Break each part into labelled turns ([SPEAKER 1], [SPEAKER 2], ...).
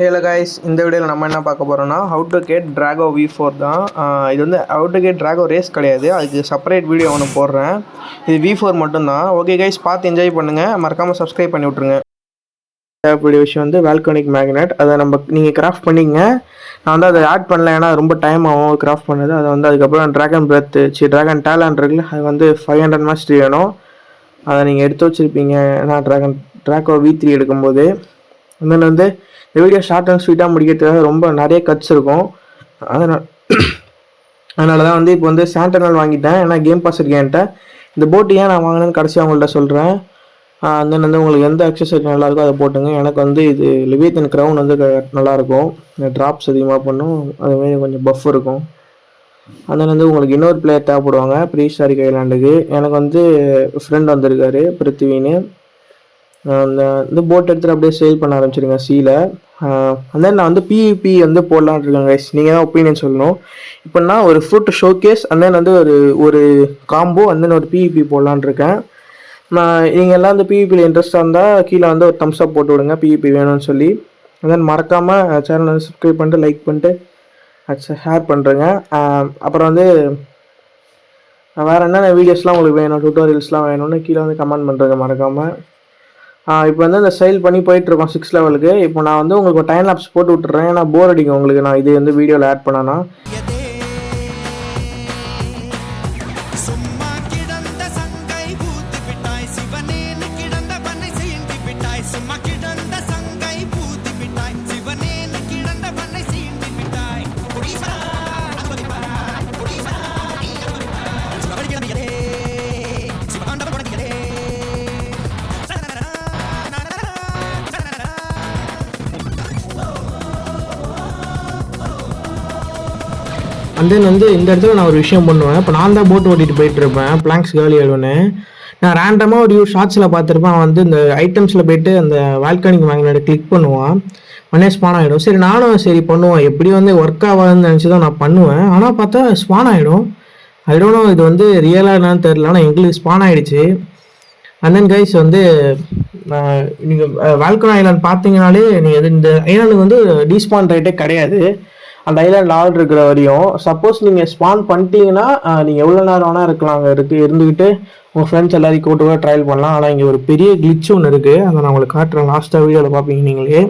[SPEAKER 1] ஹேல guys இந்த வீடியோவில் நம்ம என்ன பார்க்க போகிறோம்னா how to get Drago V four தான். இது வந்து how to get Drago race கிடையாது. அதுக்கு செப்பரேட் வீடியோ ஒன்று போடுறேன். இது வி ஃபோர் மட்டும்தான். ஓகே கைஸ் பார்த்து என்ஜாய் பண்ணுங்கள் மறக்காமல் சப்ஸ்கிரைப் பண்ணி விட்ருங்க தேவைப்படிய விஷயம் வந்து வேல்கானிக் மேக்னெட் அதை நம்ம நீங்கள் கிராஃப்ட் பண்ணிங்க. நான் வந்து அதை ஆட் பண்ணல ஏன்னா ரொம்ப டைம் ஆகும் கிராஃப்ட் பண்ணது. அதை வந்து அதுக்கப்புறம் dragon breath C dragon talent இருக்குல்ல அது வந்து ஃபைவ் ஹண்ட்ரட் மாஸ்டரி வேணும். அதை நீங்கள் எடுத்து வச்சுருப்பீங்க. ஏன்னா ட்ராகன் ட்ராகோ வி த்ரீ எடுக்கும்போது. தென் வந்து இந்த வீடியோ ஷார்ட் அண்ட் ஸ்வீட்டாக முடிக்கிறதுக்காக ரொம்ப நிறைய கட்ஸ் இருக்கும். அதனால் அதனால தான் வந்து இப்போ வந்து சாண்டனல் வாங்கிட்டேன். ஏன்னா கேம் பாஸ் இருக்கேன்ட்ட இந்த போட்டு ஏன் நான் வாங்கினேன்னு கடைசி அவங்கள்ட்ட சொல்கிறேன் தென் வந்து உங்களுக்கு எந்த அக்சசரி நல்லாயிருக்கோ அதை போட்டுங்க. எனக்கு வந்து இது லிவியத்தின் க்ரௌன் வந்து க- நல்லாயிருக்கும் ட்ராப்ஸ் அதிகமாக பண்ணும். அதுமாரி கொஞ்சம் பஃப் இருக்கும். அதனால வந்து உங்களுக்கு இன்னொரு பிளேயர் தேவைப்படுவாங்க. ப்ரீ ஸ்டாரிக் ஐலாண்டுக்கு எனக்கு வந்து ஃப்ரெண்ட் வந்திருக்காரு பிருத்திவின்னு. அந்த இந்த போட் எடுத்துகிட்டு அப்படியே சேல் பண்ண ஆரம்பிச்சிருங்க சீல அந்த நான் வந்து பிஇபி வந்து போடலான் இருக்கேன் கைஸ் நீங்கள் தான் ஒப்பீனியன் சொல்லணும். இப்போனா ஒரு ஃப்ரூட் ஷோகேஸ் and then வந்து ஒரு ஒரு காம்போ and ஒரு பிஇபி போடலான்னு இருக்கேன். நான் நீங்கள் எல்லாம் அந்த பிஇபியில் இன்ட்ரெஸ்டாக இருந்தால் கீழே வந்து ஒரு தம்ஸ் அப் போட்டு விடுங்க பிஇபி வேணும்னு சொல்லி. And மறக்காமல் சேனல் வந்து சப்ஸ்கிரைப் பண்ணிட்டு லைக் பண்ணிட்டு ஷேர் பண்ணுறேங்க அப்புறம் வந்து வேறு என்னென்ன வீடியோஸ்லாம் உங்களுக்கு வேணும் டுட்டோரியல்ஸ்லாம் வேணும்னு கீழே வந்து கமெண்ட் பண்ணுறேங்க மறக்காமல் இப்போ வந்து அந்த ஸ்டைல் பண்ணி போயிட்டுருக்கோம் சிக்ஸ் லெவலுக்கு இப்போ நான் வந்து உங்களுக்கு டைம் லேப்ஸ் போட்டு விட்டுறேன். ஏன்னா போர் அடிக்கும் உங்களுக்கு. நான் இது வந்து வீடியோவில் ஆட்
[SPEAKER 2] பண்ணேன்னா.
[SPEAKER 1] அண்ட் தென் வந்து இந்த இடத்துல நான் ஒரு விஷயம் பண்ணுவேன். இப்போ நான் தான் போட் ஓட்டிட்டு போயிட்டு இருப்பேன். பிளாங்க்ஸ் காலி ஆயிடுவேன்னு நான் ரேண்டமாக ஒரு ஷார்ட்ஸில் பார்த்துருப்பேன். அவன் வந்து இந்த ஐட்டம்ஸில் போயிட்டு அந்த வால்கானிக் மேக்னெட்டை கிளிக் பண்ணுவான். உடனே ஸ்பான் ஆகிடும் சரி நானும் சரி பண்ணுவேன். எப்படி வந்து ஒர்க் ஆகாதுன்னு நினச்சி தான் நான் பண்ணுவேன். ஆனால் பார்த்தா ஸ்பான் ஆகிடும் ஐடோனோ இது வந்து ரியலாக என்னன்னு தெரில ஆனால் எங்களுக்கு ஸ்பான் ஆகிடுச்சு அண்ட் தென் கைஸ் வந்து நீங்கள் வால்கன் ஐலாண்ட் பார்த்தீங்கனாலே நீங்கள் இந்த ஐலாண்டுக்கு வந்து டீஸ்பான் ரேட்டே கிடையாது. அந்த ஐலாண்ட் ஆள் இருக்கிற வரையும் சப்போஸ் நீங்கள் ஸ்பான் பண்ணிட்டீங்கன்னா நீங்கள் எவ்வளோ நேரம் வேணால் இருக்கலாம் அங்கே இருக்கு இருந்துக்கிட்டு உங்கள் ஃப்ரெண்ட்ஸ் எல்லாரையும் கூட்டு கூட ட்ரையல் பண்ணலாம். ஆனால் இங்கே ஒரு பெரிய கிளிச் ஒன்று இருக்குது அதை நான் உங்களுக்கு காட்டுறேன் லாஸ்ட்டாக வீடியோவில் பார்ப்பீங்க நீங்களே.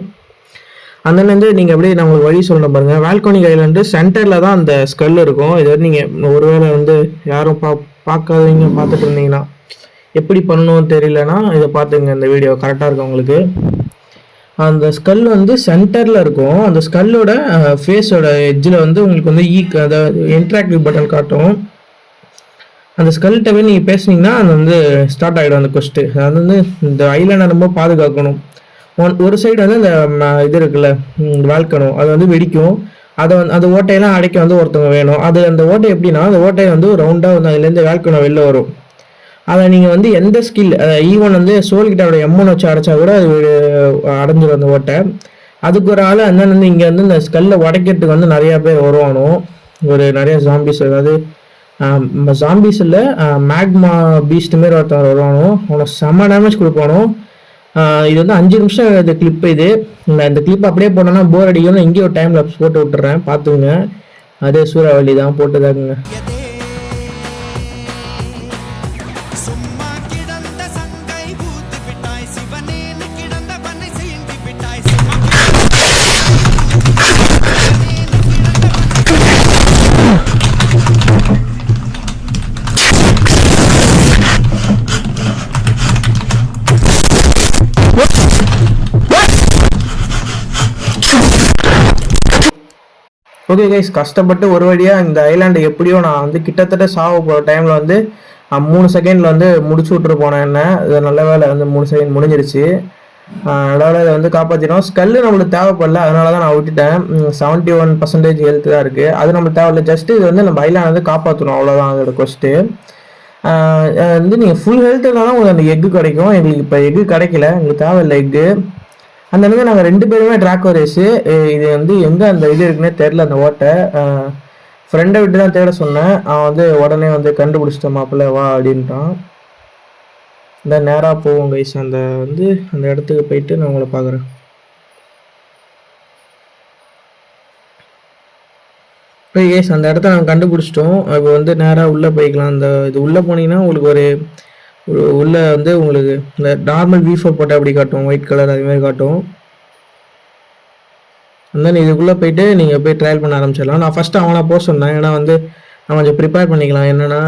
[SPEAKER 1] அந்த நீங்கள் அப்படியே நான் உங்களுக்கு வழி சொல்லணும் பாருங்கள் வேல்கோனிக் ஐலாண்டு சென்டரில் தான் அந்த ஸ்கல் இருக்கும். இது வந்து நீங்கள் ஒருவேளை வந்து யாரும் பா பார்க்காதவங்க பார்த்துட்டு இருந்தீங்கன்னா எப்படி பண்ணணும்னு தெரியலன்னா இதை பார்த்துங்க இந்த வீடியோ கரெக்டாக இருக்கும் உங்களுக்கு? அந்த ஸ்கல் வந்து சென்டரில் இருக்கும். அந்த ஸ்கல்லோட ஃபேஸோட எட்ஜில் வந்து உங்களுக்கு வந்து ஈ அதாவது இன்ட்ராக்டிவ் பட்டன் காட்டும். அந்த ஸ்கல்கிட்ட போய் நீங்கள் பேசுனீங்கன்னா அது வந்து ஸ்டார்ட் ஆகிடும் அந்த கொஸ்ட்டு அது வந்து இந்த ஐலாண்டை ரொம்ப பாதுகாக்கணும். ஒன் ஒரு சைடு வந்து இந்த இது இருக்குல்ல வாழ்க்கணும் அது வந்து வெடிக்கும். அதை வந்து அந்த ஓட்டையெல்லாம் அடைக்க வந்து ஒருத்தவங்க வேணும். அது அந்த ஓட்டை எப்படின்னா அந்த ஓட்டையை வந்து ரவுண்டாக வந்து அதுலேருந்து வேல்கணும் வெளில வரும். அதை நீங்கள் வந்து எந்த ஸ்கில் ஈவன் e வந்து சோல்கிட்ட கிட்டாவோட எம்மன் வச்சு அடைச்சா கூட அது அடைஞ்சிடும் அந்த ஓட்டை. அதுக்கு ஒரு ஆள் அந்த வந்து இங்கே வந்து இந்த ஸ்கல்லை உடைக்கிறதுக்கு வந்து நிறையா பேர் வருவானோ? ஒரு நிறைய ஜாம்பிஸ் அதாவது ஜாம்பிஸ் இல்லை மேக்மா பீஸ்ட் மாரி ஒருத்தர் வருவானோ? அவனை செம்ம டேமேஜ் கொடுப்பானோ? இது வந்து அஞ்சு நிமிஷம் இது கிளிப் இது. இந்த கிளிப் அப்படியே போனோன்னா போர் அடிக்கணும் இங்கேயும் ஒரு டைம் லாப்ஸ் போட்டு விட்டுறேன். பார்த்துங்க அதே சூறாவளி தான் போட்டுதாக்குங்க
[SPEAKER 2] தாக்குங்க.
[SPEAKER 1] ஓகே கைஸ் கஷ்டப்பட்டு ஒரு வழியாக இந்த ஐலாண்டை எப்படியோ நான் வந்து கிட்டத்தட்ட சாவ போகிற டைமில் வந்து நான் மூணு செகண்டில் வந்து முடிச்சு விட்ரு போனேன் என்ன. இது நல்ல வேலை வந்து மூணு செகண்ட் முடிஞ்சிருச்சு. ஆஹ் நல்ல வேலை இதை வந்து காப்பாற்றிடும் ஸ்கல்லு நம்மளுக்கு தேவைப்படல அதனால தான் நான் விட்டுட்டேன். செவன்ட்டி ஒன் பர்சன்டேஜ் ஹெல்த் தான் இருக்குது அது நம்மளுக்கு தேவையில்ல. ஜஸ்ட்டு இது வந்து நம்ம ஐலாண்ட் வந்து காப்பாற்றணும் அவ்வளோதான் அதோட கொஸ்ட்டு வந்து நீங்கள் ஃபுல் ஹெல்த் தான் உங்களுக்கு அந்த எக்கு கிடைக்கும். எங்களுக்கு இப்போ எக்கு கிடைக்கல. எங்களுக்கு தேவையில்லை எக்கு அந்த அளவுக்கு நாங்கள் ரெண்டு பேருமே ட்ராக்கோ ரேஸு இது வந்து எங்கே அந்த இது இருக்குன்னே தெரில அந்த ஓட்டை. ஃப்ரெண்டை விட்டு தான் தேட சொன்னேன். அவன் வந்து உடனே வந்து கண்டுபிடிச்சிட்டோம் மாப்பிள்ள வா அப்படின்ட்டான். இந்த நேராக போவோம் கைஸ் அந்த வந்து அந்த இடத்துக்கு போயிட்டு நான் உங்களை பார்க்குறேன் இப்போ கைஸ் அந்த இடத்த நாங்கள் கண்டுபிடிச்சிட்டோம். இப்போ வந்து நேராக உள்ளே போய்க்கலாம். அந்த இது உள்ளே போனீங்கன்னா உங்களுக்கு ஒரு உள்ளே வந்து உங்களுக்கு இந்த நார்மல் வீ ஃபோர் போட்டால் அப்படி காட்டும் ஒயிட் கலர் அது மாதிரி காட்டும் தென் இதுக்குள்ளே போயிட்டு நீங்கள் போய் ட்ரையல் பண்ண ஆரம்பிச்சிடலாம். நான் ஃபஸ்ட்டு அவனை போக சொன்னேன். ஏன்னா வந்து நான் கொஞ்சம் ப்ரிப்பேர் பண்ணிக்கலாம். என்னென்னா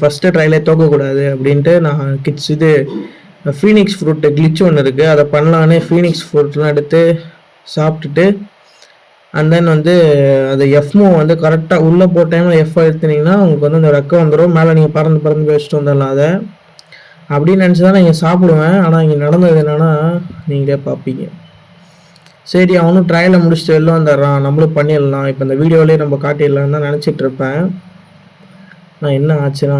[SPEAKER 1] ஃபஸ்ட்டு ட்ரையலே தோக்கக்கூடாது அப்படின்ட்டு நான் கிட்ஸ் இது ஃபீனிக்ஸ் ஃப்ரூட்டு கிளிச் ஒன்று இருக்குது அதை பண்ணலான்னு ஃபீனிக்ஸ் ஃப்ரூட்லாம் எடுத்து சாப்பிட்டுட்டு அண்ட் தென் வந்து அது எஃப்மோ வந்து கரெக்டாக உள்ளே போட்ட டைமில் எஃப் எடுத்துனீங்கன்னா உங்களுக்கு வந்து அந்த ரெக்க வந்துடும் மேலே நீங்கள் பறந்து பறந்து பேசிட்டு வந்துடலாம் அதை. அப்படின்னு நினச்சி தான் நீங்கள் சாப்பிடுவேன். ஆனால் இங்கே நடந்தது என்னென்னா நீங்களே பார்ப்பீங்க. சரி அவனும் ட்ரையலை முடிச்சுட்டு வெளில வந்துடுறான் நம்மளும் பண்ணிடலாம். இப்போ இந்த வீடியோவிலே நம்ம காட்டிடலாம் தான் நினச்சிட்டு இருப்பேன். நான் என்ன ஆச்சுன்னா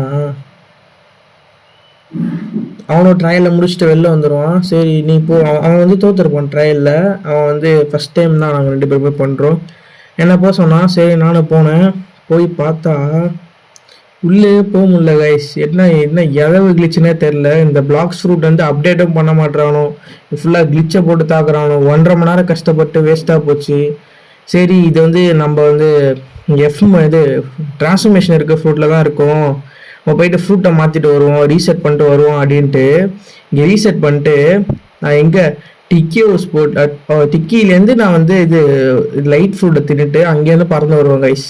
[SPEAKER 1] அவனும் ட்ரையலில் முடிச்சுட்டு வெளில வந்துடுவான் சரி நீ போ. அவன் வந்து தோத்துருப்பான் ட்ரையலில் அவன் வந்து ஃபஸ்ட் டைம் தான் நாங்கள் ரெண்டு பேருமே பண்ணுறோம் என்ன போக சொன்னான். சரி நானும் போனேன். போய் பார்த்தா உள்ளே போக முடியல கைஸ் என்ன என்ன எதவு கிளிச்சுனே தெரில இந்த பிளாக்ஸ் ஃப்ரூட் வந்து அப்டேட்டும் பண்ண மாட்டானோ ஃபுல்லாக கிளிச்சை போட்டு தாக்குறானோ? ஒன்றரை மணி நேரம் கஷ்டப்பட்டு வேஸ்ட்டாக போச்சு. சரி இது வந்து நம்ம வந்து எஃப் இது டிரான்ஸ்ஃபர்மேஷன் இருக்க ஃப்ரூட்டில் தான் இருக்கும். நம்ம போயிட்டு ஃப்ரூட்டை மாற்றிட்டு வருவோம் ரீசெட் பண்ணிட்டு வருவோம் அப்படின்ட்டு. இங்கே ரீசெட் பண்ணிட்டு நான் எங்கே டிக்கி ஹவுஸ் டிக்கியிலேருந்து டிக்கிலேருந்து நான் வந்து இது லைட் ஃப்ரூட்டை தின்னுட்டு அங்கேருந்து பறந்து வருவேன் கைஸ்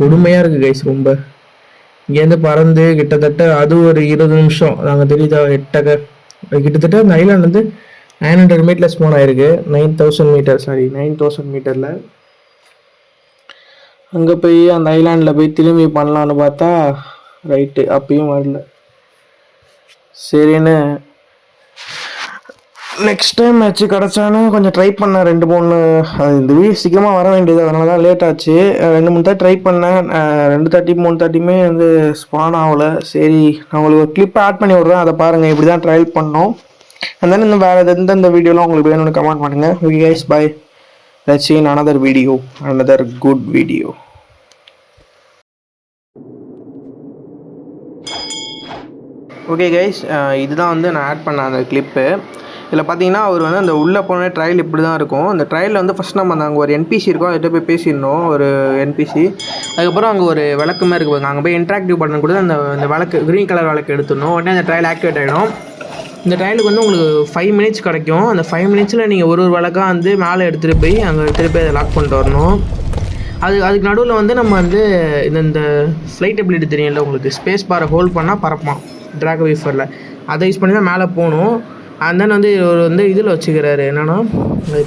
[SPEAKER 1] கொடுமையாக இருக்குது கைஸ் ரொம்ப. இங்கேருந்து பறந்து கிட்டத்தட்ட அது ஒரு இருபது நிமிஷம். நாங்கள் தெரியுதா எட்டக கிட்டத்தட்ட அந்த ஐலாண்ட் வந்து நைன் ஹண்ட்ரட் மீட்டர்ஸ் ஸ்மோன் ஆயிருக்கு nine thousand metre sorry nine thousand மீட்டரில் அங்கே போய் அந்த ஐலாண்டில் போய் திரும்பி பண்ணலான்னு பார்த்தா ரைட்டு அப்பயும் வரல. சரின்னு நெக்ஸ்ட் டைம் மேட்ச்சு கிடச்சானு கொஞ்சம் ட்ரை பண்ணேன் ரெண்டு மூணு அது இந்த வீடு சீக்கிரமாக வர வேண்டியது அதனால தான் லேட் ஆச்சு. ரெண்டு மூணு தான் ட்ரை பண்ணேன். ரெண்டு தேர்ட்டி மூணு தேர்ட்டியுமே வந்து ஸ்பான் ஆகலை. சரி நான் உங்களுக்கு ஒரு கிளிப் ஆட் பண்ணி விட்றேன். அதை பாருங்கள் இப்படி தான் ட்ரையல் பண்ணோம். அந்த இன்னும் வேறு எந்த இந்த வீடியோலாம் உங்களுக்கு வேணும்னு கமெண்ட் பண்ணுங்கள் okay guys bye let's in another video another good video okay guys இதுதான் வந்து நான் ஆட் பண்ண அந்த கிளிப்பு இதில் பார்த்தீங்கன்னா அவர் வந்து அந்த உள்ளே போன ட்ரையல் இப்படி தான் இருக்கும். அந்த ட்ரையலில் வந்து ஃபஸ்ட் நம்ம அந்த அங்கே ஒரு என்பிசி இருக்கும். அதுகிட்ட போய் பேசியிருந்தோம் ஒரு என்பிசி அதுக்கப்புறம் அங்கே ஒரு விளக்குமே இருக்கு அங்கே போய் இன்ட்ராக்டிவ் பண்ண கூட அந்த அந்த விளக்கு க்ரீன் கலர் விளக்கு எடுத்துடணும். உடனே அந்த ட்ரையல் ஆக்டிவேட் ஆகிடும் இந்த ட்ரையலுக்கு வந்து உங்களுக்கு ஃபைவ் மினிட்ஸ் கிடைக்கும். அந்த ஃபைவ் மினிட்ஸில் நீங்கள் ஒரு ஒரு விளக்காக வந்து மேலே எடுத்துகிட்டு போய் அங்கே திருப்பி அதை லாக் பண்ணிட்டு வரணும். அது அதுக்கு நடுவில் வந்து நம்ம வந்து இந்த இந்த ஃப்ளைட் எபிலிட்டி தெரியும்ல உங்களுக்கு? ஸ்பேஸ் பாரை ஹோல்ட் பண்ணால் பறப்பான். ட்ராக் வீஃபரில் அதை யூஸ் பண்ணி தான் மேலே போகணும். அண்ட் தென் வந்து ஒரு வந்து இதில் வச்சுக்கிறாரு. என்னென்னா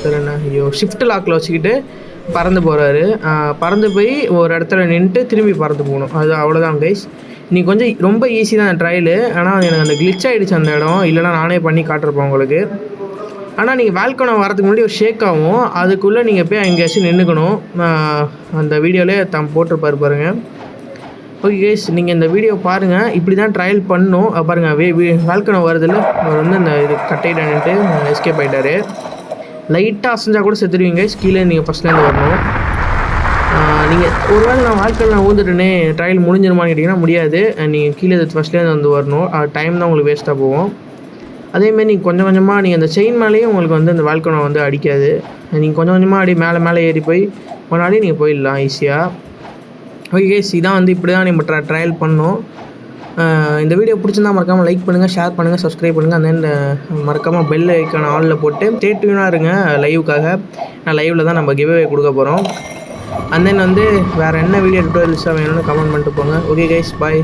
[SPEAKER 1] பேர் என்ன? ஐயோ ஷிஃப்ட் லாக்கில் வச்சுக்கிட்டு பறந்து போகிறாரு பறந்து போய் ஒரு இடத்துல நின்றுட்டு திரும்பி பறந்து போகணும். அது அவ்வளோதான் கைஸ் நீ கொஞ்சம் ரொம்ப ஈஸி தான் ட்ரையலு ஆனால் எனக்கு அந்த கிளிச் ஆகிடுச்சு அந்த இடம். இல்லைனா நானே பண்ணி காட்டிருப்பேன் உங்களுக்கு. ஆனால் நீங்கள் வேல்கனம் வரதுக்கு முன்னாடி ஒரு ஷேக் ஆகும். அதுக்குள்ளே நீங்கள் போய் எங்கேயாச்சும் நின்றுக்கணும் அந்த வீடியோவிலே தம் போட்டிருப்பாரு பாருங்கள் ஓகே கேஸ் நீங்கள் இந்த வீடியோ பாருங்கள் இப்படி தான் ட்ரையல் பண்ணணும் பாருங்கள் வே வேல்கனோ வருதில்ல அவர் வந்து இந்த இது கட்டையிட்டு எஸ்கேப் ஆகிட்டாரு லைட்டாக அசைஞ்சால் கூட செத்துருவீங்க கீழே நீங்கள் ஃபஸ்ட்லேருந்து வரணும். நீங்கள் ஒரு வேளை நான் வாழ்க்கையில் நான் ஊந்துட்டேனே ட்ரையல் முடிஞ்சிருமான்னு கேட்டிங்கன்னா முடியாது. நீங்கள் கீழே ஃபஸ்ட்லேருந்து வந்து வரணும். டைம் தான் உங்களுக்கு வேஸ்ட்டாக போகும். அதேமாரி நீங்கள் கொஞ்சம் கொஞ்சமாக நீங்கள் அந்த செயின் மேலேயும் உங்களுக்கு வந்து அந்த வாழ்க்கை வந்து அடிக்காது. நீங்கள் கொஞ்சம் கொஞ்சமாக அப்படியே மேலே மேலே ஏறி போய் முன்னாடி நீங்கள் போயிடலாம் ஈஸியாக ஓகே கேஸ் இதான் வந்து இப்படி தான் நம்ம ட்ரை ட்ரையல் பண்ணோம். இந்த வீடியோ பிடிச்சிருந்தா மறக்காமல் லைக் பண்ணுங்கள் ஷேர் பண்ணுங்கள் சப்ஸ்கிரைப் பண்ணுங்கள் அந்த மறக்காமல் பெல் ஐக்கான ஆலில் போட்டு ஸ்டேட்யூனாக இருங்க லைவுக்காக நான் லைவில் தான் நம்ம கிவ்அவே கொடுக்க போகிறோம் அண்ட் தென் வந்து வேறு என்ன வீடியோ டுட்டோரியல்ஸாக வேணும்னு கமெண்ட் பண்ணிட்டு போங்க. ஓகே கைஸ் பாய்